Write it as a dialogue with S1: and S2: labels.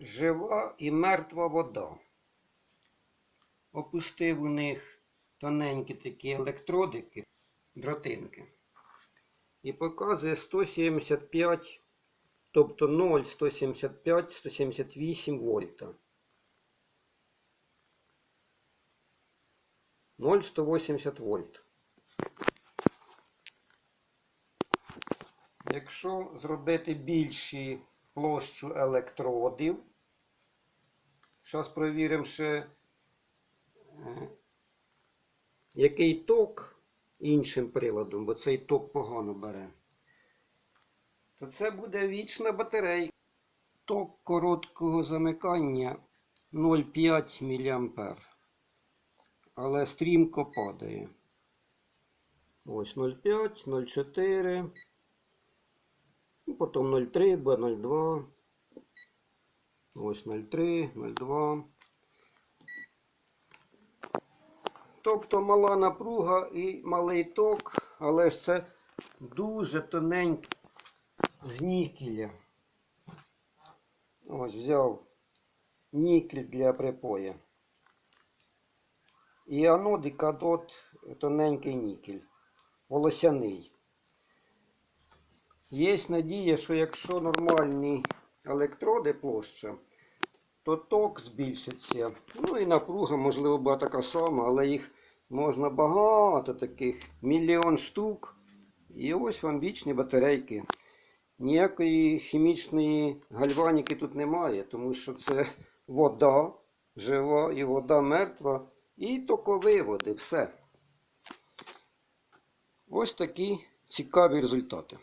S1: Жива і мертва вода. Опустив у них тоненькі такі електродики, дротинки. І показує 175, тобто 0, 175, 178 вольта. 0,180 вольт. Якщо зробити більші площу електродів, зараз провіримо ще, е, який ток іншим приладом, бо цей ток погано бере, то це буде вічна батарейка. Ток короткого замикання 0,5 мА. Але стрімко падає. Ось 0,5, 0,4. Ну, потім 0,3, буде 0,2. Ось 0,3, 0,2. Тобто мала напруга і малий ток, але ж це дуже тоненький з нікеля. Ось взяв нікель для припоя. І анод і тоненький нікель, волосяний. Є надія, що якщо нормальні електроди площа, то ток збільшиться. Ну і напруга, можливо, була така сама, але їх можна багато таких, мільйон штук. І ось вам вічні батарейки. Ніякої хімічної гальваніки тут немає, тому що це вода жива і вода мертва, і токовиводи, все. Ось такі цікаві результати.